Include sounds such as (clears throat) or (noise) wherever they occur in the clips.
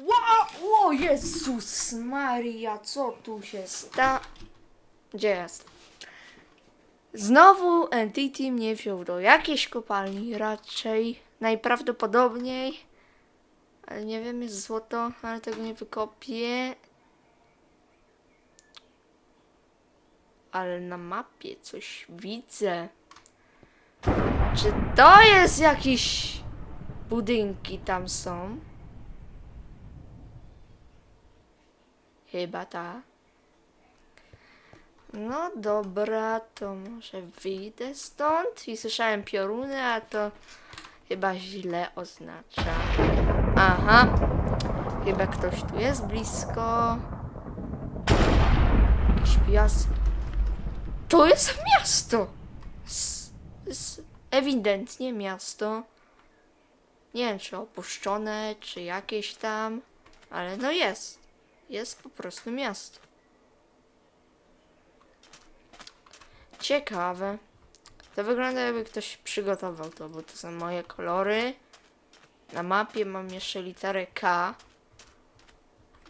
Wow! O Jezus Maria, co tu się sta... Gdzie jest? Znowu Entity mnie wziął do jakiejś kopalni, raczej najprawdopodobniej. Ale nie wiem, jest złoto, ale tego nie wykopię. Ale na mapie coś widzę. Czy to jest jakieś budynki tam są? Chyba tak. No dobra, to może wyjdę stąd i słyszałem pioruny, a to chyba źle oznacza. Aha, chyba ktoś tu jest blisko. Jakiś piasek. To jest miasto! S, s, ewidentnie miasto. Nie wiem, czy opuszczone, czy jakieś tam, ale no jest. Jest po prostu miasto. Ciekawe. To wygląda jakby ktoś przygotował to, bo to są moje kolory. Na mapie mam jeszcze literę K.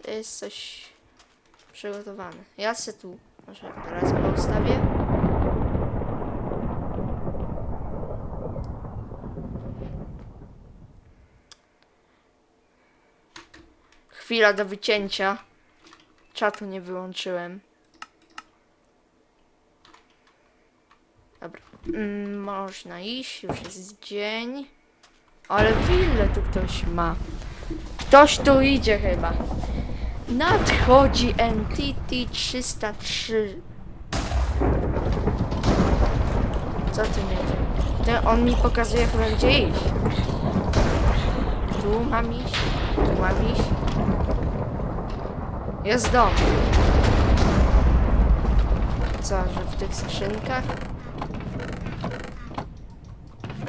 To jest coś przygotowane. Ja se tu może teraz postawię. Chwila do wycięcia. Czatu nie wyłączyłem. Dobra. Mm, można iść, już jest dzień. Ale willę tu ktoś ma. Ktoś tu idzie chyba. Nadchodzi Entity 303. Co ty będzie? Ten, on mi pokazuje chyba gdzie iść. Tu mam iść, tu mam iść. Jest dom. Co, że w tych skrzynkach?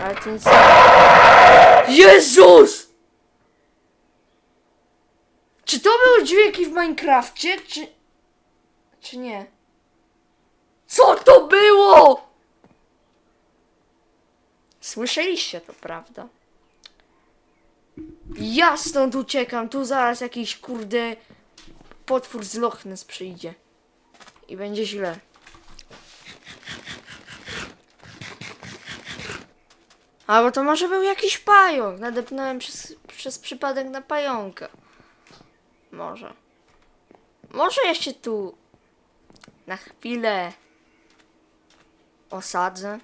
Ale to nic... Jezus! Czy to były dźwięki w Minecrafcie, czy... Czy nie? Co to było? Słyszeliście to, prawda? Ja stąd uciekam, tu zaraz jakiś kurde potwór z Loch Ness przyjdzie. I będzie źle. Albo to może był jakiś pająk. Nadepnąłem przez, przez przypadek na pająka. Może. Może ja się tu na chwilę osadzę.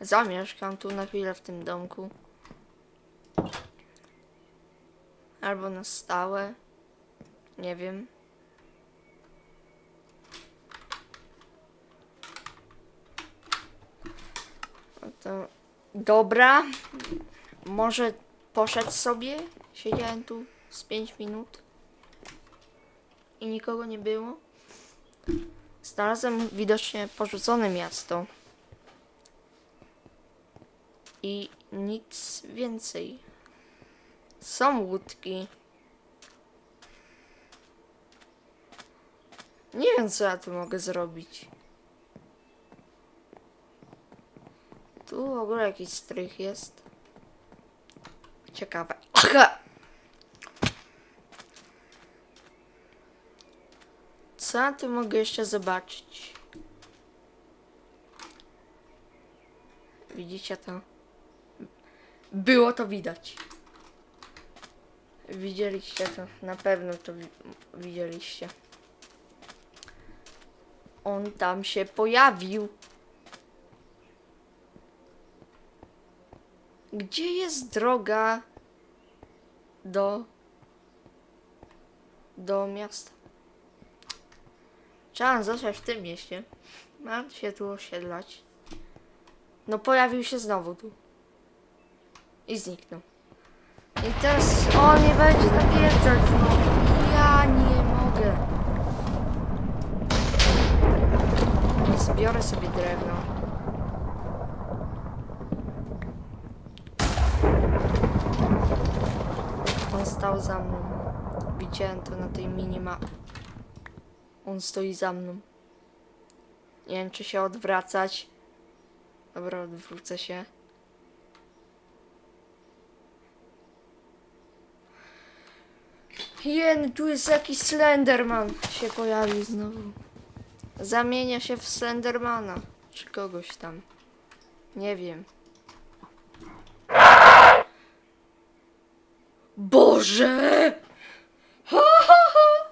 Zamieszkam tu na chwilę w tym domku. Albo na stałe. Nie wiem. No to dobra. Może poszedł sobie. Siedziałem tu z 5 minut. I nikogo nie było. Znalazłem widocznie porzucone miasto. I nic więcej. Są łódki. Nie wiem, co ja tu mogę zrobić. Tu w ogóle jakiś strych jest. Ciekawe. Aha! Co ja tu mogę jeszcze zobaczyć? Widzicie to? Było to widać. Widzieliście to, na pewno to wi- widzieliście. On tam się pojawił. Gdzie jest droga do do miasta? Trzeba zostać w tym mieście. Mam się tu osiedlać. No pojawił się znowu tu. I zniknął. I teraz on nie będzie nawiedzać, no. Ja nie mogę. Zbiorę sobie drewno. On stał za mną. Widziałem to na tej minima. On stoi za mną. Nie wiem, czy się odwracać. Dobra, odwrócę się. Jen, tu jest jakiś Slenderman się pojawił znowu. Zamienia się w Slendermana. Czy kogoś tam. Nie wiem. Boże! Ha, ha, ha!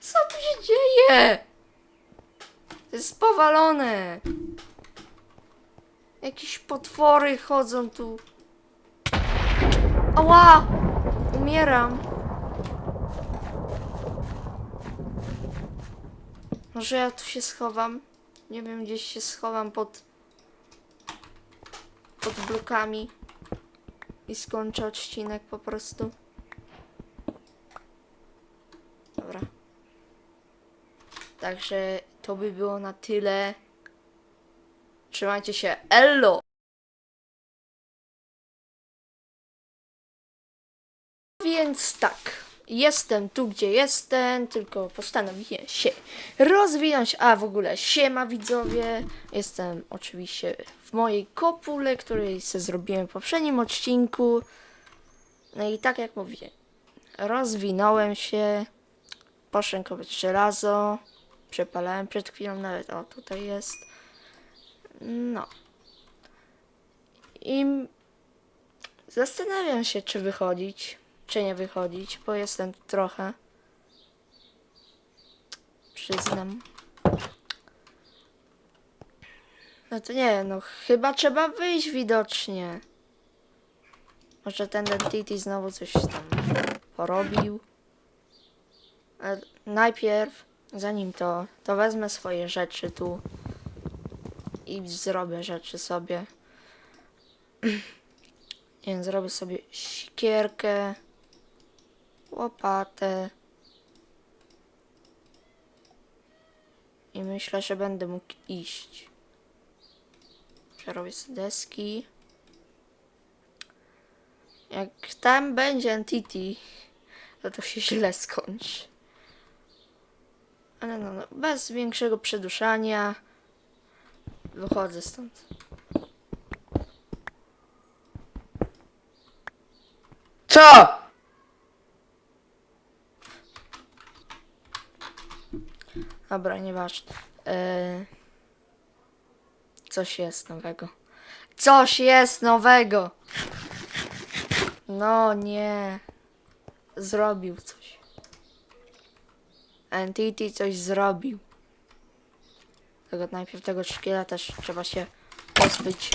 Co tu się dzieje? To jest powalone. Jakieś potwory chodzą tu. Ała! Umieram. Może ja tu się schowam? Nie wiem, gdzieś się schowam pod... pod blokami. I skończę odcinek po prostu. Dobra. Także to by było na tyle. Trzymajcie się. Ello! Jestem tu, gdzie jestem, tylko postanowiłem się rozwinąć. A w ogóle siema widzowie. Jestem oczywiście w mojej kopule, której sobie zrobiłem w poprzednim odcinku. No i tak jak mówię, rozwinąłem się. Poszedłem kopać żelazo. Przepalałem przed chwilą nawet. O, tutaj jest. No. I zastanawiam się, czy wychodzić, czy nie wychodzić, bo jestem trochę. Przyznam. No to nie, no chyba trzeba wyjść widocznie. Może ten Entity znowu coś tam porobił. Ale najpierw, zanim to, to wezmę swoje rzeczy tu i zrobię rzeczy sobie. (clears throat) Nie wiem, zrobię sobie sikierkę, łopatę. I myślę, że będę mógł iść. Przerobię sobie deski. Jak tam będzie entity, to to się źle skończy. Ale no, no bez większego przeduszania wychodzę stąd. Co? Dobra, nieważne. Eee, coś jest nowego. Coś jest nowego! No nie. Zrobił coś. Entity coś zrobił. Tego najpierw tego szkiela też trzeba się pozbyć.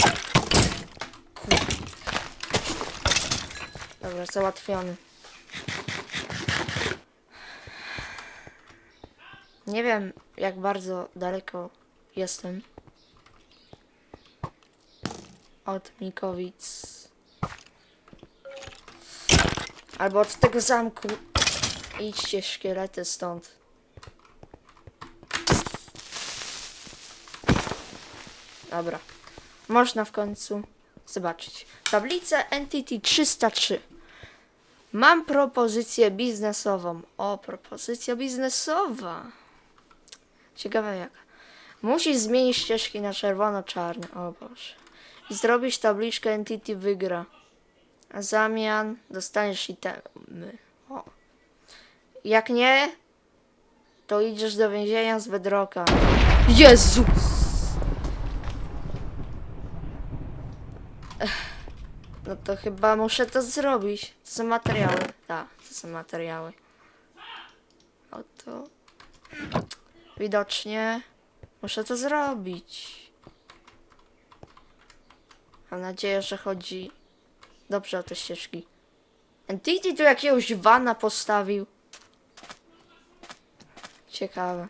Dobra, załatwiony. Nie wiem, jak bardzo daleko jestem od Mikowic. Albo od tego zamku. Idźcie szkielety stąd. Dobra. Można w końcu zobaczyć. Tablica Entity 303. Mam propozycję biznesową. O, propozycja biznesowa. Ciekawe jaka. Musisz zmienić ścieżki na czerwono-czarne. O Boże. I zrobić tabliczkę Entity wygra. A zamian dostaniesz itemy. O. Jak nie, to idziesz do więzienia z Bedrocka. Jezus! Ech, No to chyba muszę to zrobić. To są materiały. Tak, to są materiały. Oto. Widocznie muszę to zrobić. Mam nadzieję, że chodzi dobrze o te ścieżki. Entity tu jakiegoś wana postawił. Ciekawe.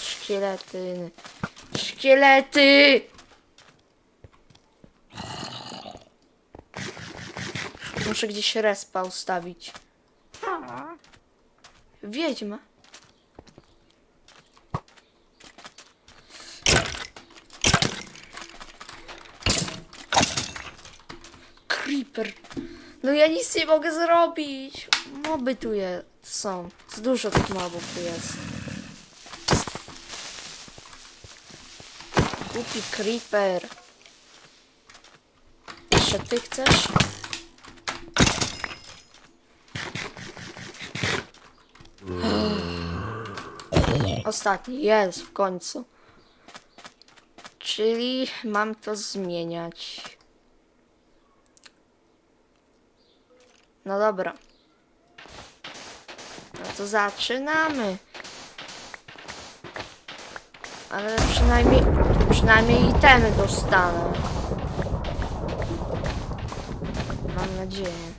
Szkielety. Szkielety! Muszę gdzieś respa ustawić. Wiedźma. Creeper. No ja nic nie mogę zrobić. Moby tu je, są. Z dużo tych mobów tu jest. Głupi creeper. Jeszcze ty chcesz? Ostatni, jest w końcu. Czyli mam to zmieniać. No dobra. No to zaczynamy. Ale przynajmniej, przynajmniej itemy dostanę. Mam nadzieję.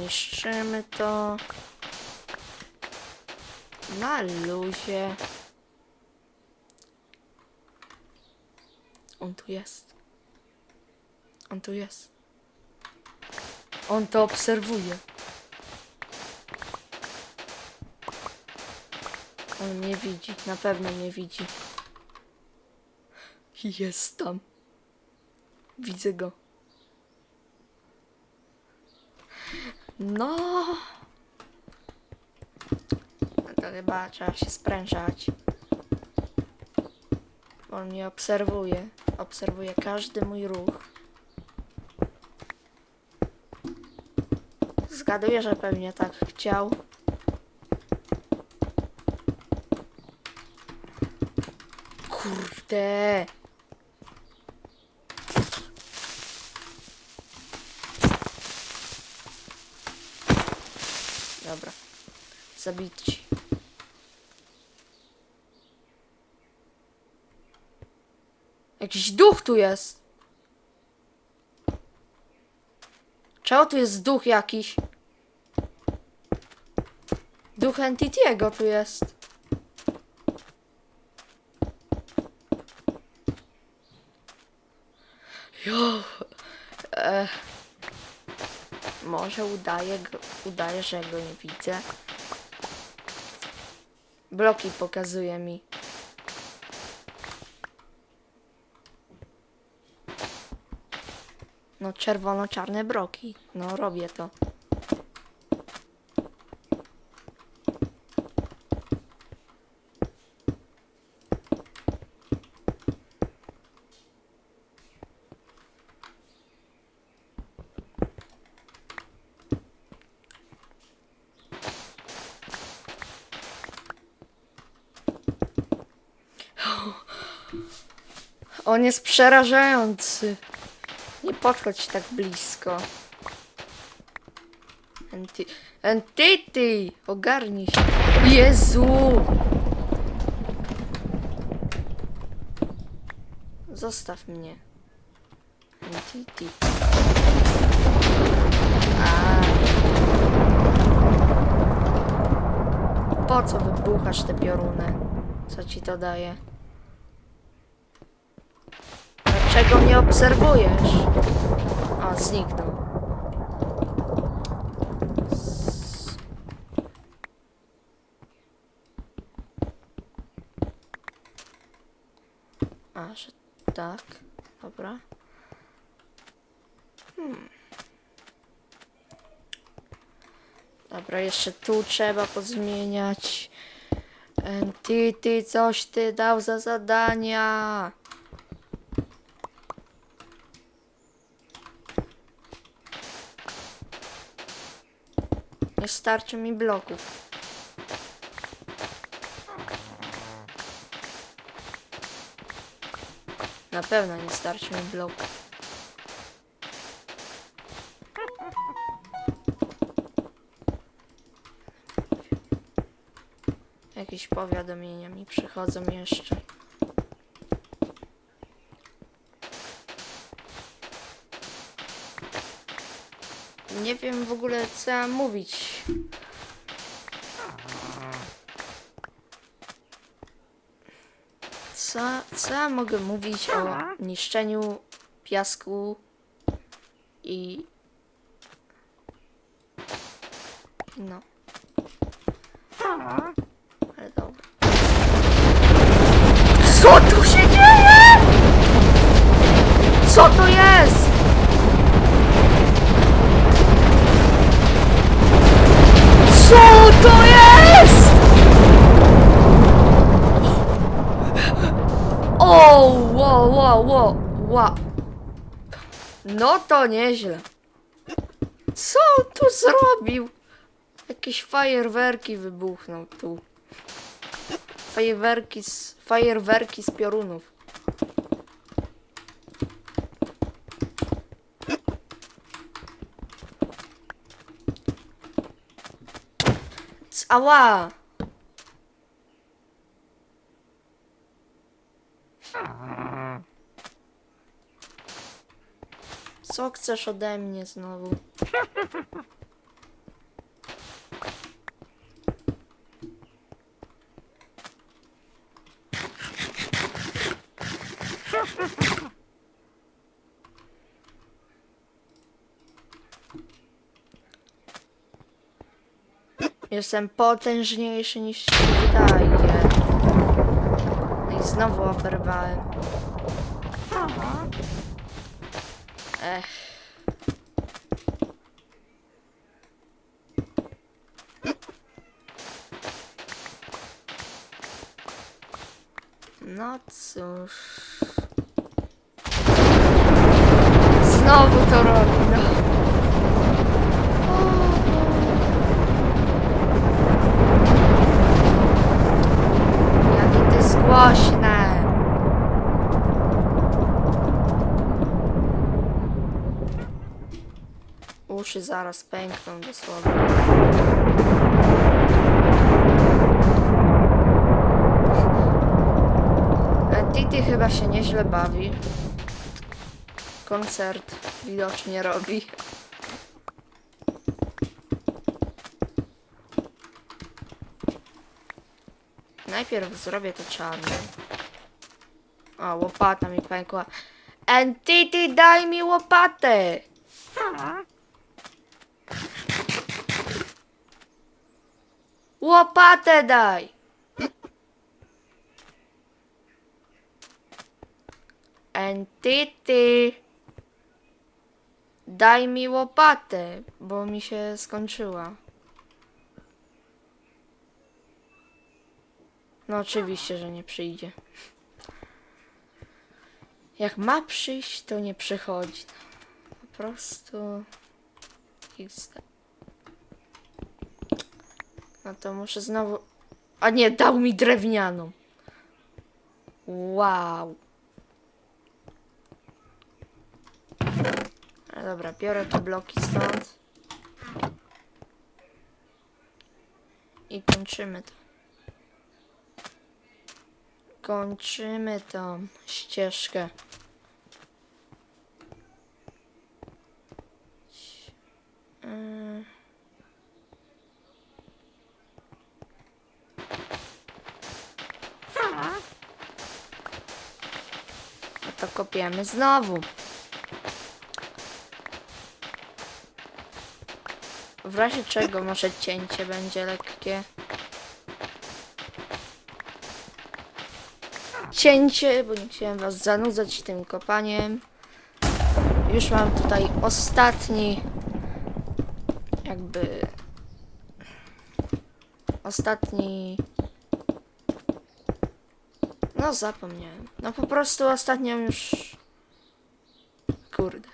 Niszczymy to. Na luzie. On tu jest. On tu jest. On to obserwuje. On mnie widzi, na pewno mnie widzi. Jest tam. Widzę go. No. To chyba trzeba się sprężać. On mnie obserwuje. Obserwuje każdy mój ruch. Zgaduję, że pewnie tak chciał. Kurde. Dobra. Zabić. Jakiś duch tu jest. Czego tu jest duch jakiś? Duch Entity'ego tu jest. Jo. E, może udaje, go- udaje, że go nie widzę. Bloki pokazuje mi. No czerwono-czarne broki. No robię to. On jest przerażający. Nie podchodź tak blisko. Enty... Entity! Ogarnij się. Jezu! Zostaw mnie. Entity. Po co wybuchasz te pioruny? Co ci to daje? Dlaczego mnie obserwujesz? A, zniknął. A, że tak. Dobra. Hmm. Dobra, jeszcze tu trzeba pozmieniać. Ty, coś ty dał za zadania. Nie starczy mi bloków. Na pewno nie starczy mi bloków. Jakieś powiadomienia mi przychodzą jeszcze. Nie wiem w ogóle co mówić. Co, co ja mogę mówić o niszczeniu piasku i. No. Ale dobra. Co tu się dzieje? Co to jest? To jest? O, wow, wow, wow, wow. No to nieźle. Co on tu zrobił? Jakieś fajerwerki wybuchną tu. Fajerwerki z, fajerwerki z piorunów. C- Ała! Co chcesz ode mnie znowu? Jestem potężniejszy niż się wydaje. No I znowu oberwałem. Ech. No cóż. Znowu to robi, no. Jakie to jest głośne. Uszy zaraz pękną dosłownie. E, Titi chyba się nieźle bawi. Koncert widocznie robi. Najpierw zrobię to czarne. O, łopata mi pękła. Entity, daj mi łopatę! Łopatę daj! Entity! Daj mi łopatę, bo mi się skończyła. No oczywiście, że nie przyjdzie. Jak ma przyjść, to nie przychodzi. Po prostu... No to muszę znowu... A nie, dał mi drewnianą. Wow. No dobra, biorę te bloki stąd. I kończymy to. Kończymy tą ścieżkę. No to kopiemy znowu. W razie czego może cięcie będzie lekkie. Cięcie, bo nie chciałem was zanudzać tym kopaniem. Już mam tutaj ostatni jakby ostatni no zapomniałem. No po prostu ostatnią już kurde.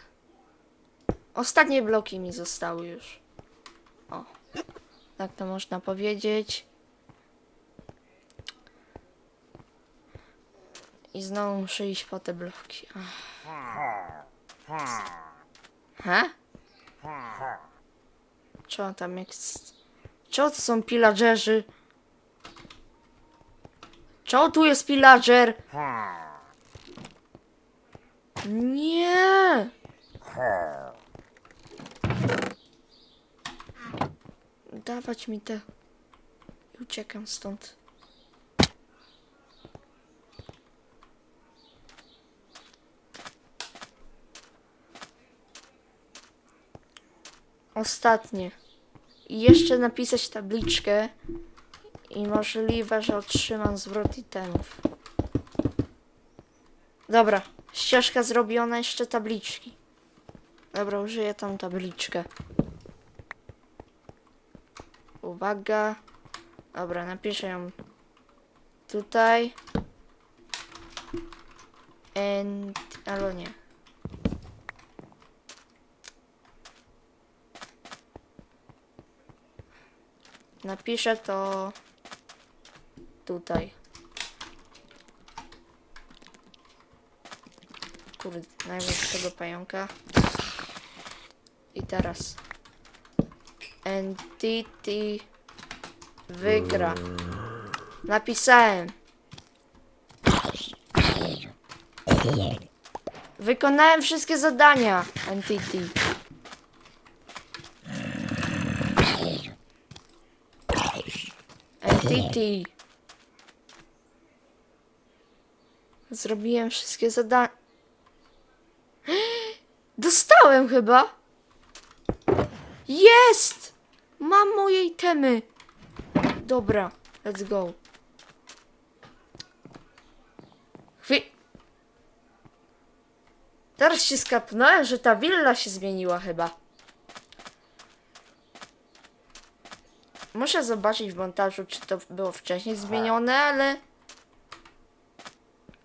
Ostatnie bloki mi zostały już. O. Tak to można powiedzieć. I znowu muszę iść po te bloki. Co on tam jest? Co to są pillagerzy? Co tu jest pillager? Nie! Dawać mi te. Uciekam stąd. Ostatnie. I jeszcze napisać tabliczkę. I możliwe, że otrzymam zwrot itemów. Dobra, ścieżka zrobiona, jeszcze tabliczki. Dobra, użyję tą tabliczkę. Uwaga. Dobra, napiszę ją tutaj. And... albo nie. Napiszę to tutaj. Kurde, najmniej pająka. I teraz. Entity wygra. Napisałem. Wykonałem wszystkie zadania. Entity. Zrobiłem wszystkie zadania. (gasps) Dostałem chyba. Jest! Mam moje itemy. Dobra, let's go. Chwi... Teraz się skapnąłem, że ta willa się zmieniła chyba. Muszę zobaczyć w montażu, czy to było wcześniej zmienione, ale...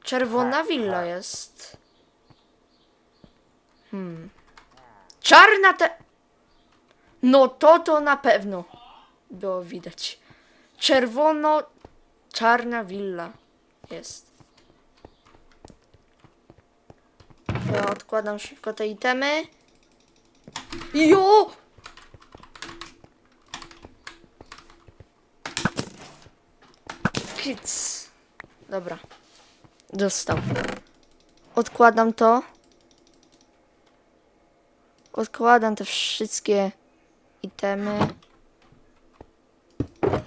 Czerwona willa jest. Hmm. Czarna te... No to to na pewno było widać. Czerwono-czarna willa jest. Ja odkładam szybko te itemy. Jo! Kids. Dobra. Dostał. Odkładam to. Odkładam te wszystkie itemy.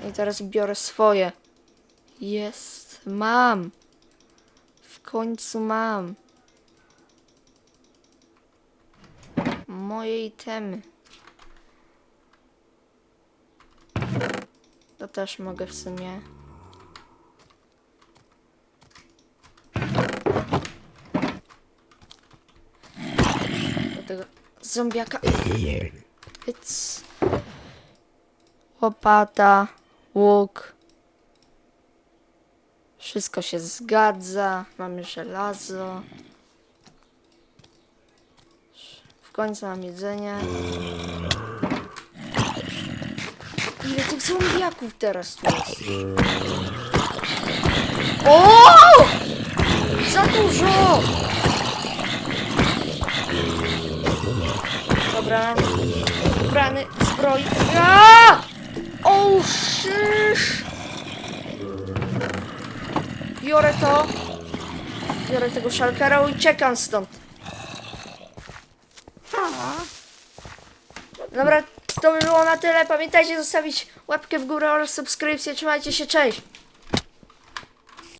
I teraz biorę swoje. Jest. Mam. W końcu mam. Moje itemy. To też mogę w sumie. Tego zombiaka. It's... Łopata, łuk. Wszystko się zgadza. Mamy żelazo. W końcu mam jedzenie. Ile tych zombiaków teraz tu jest? O! Za dużo! Dobra, ubrany, zbroi. Ja! O, szysz! Biorę to. Biorę tego szalkera i uciekam stąd. Dobra, to by było na tyle. Pamiętajcie zostawić łapkę w górę oraz subskrypcję. Trzymajcie się, cześć!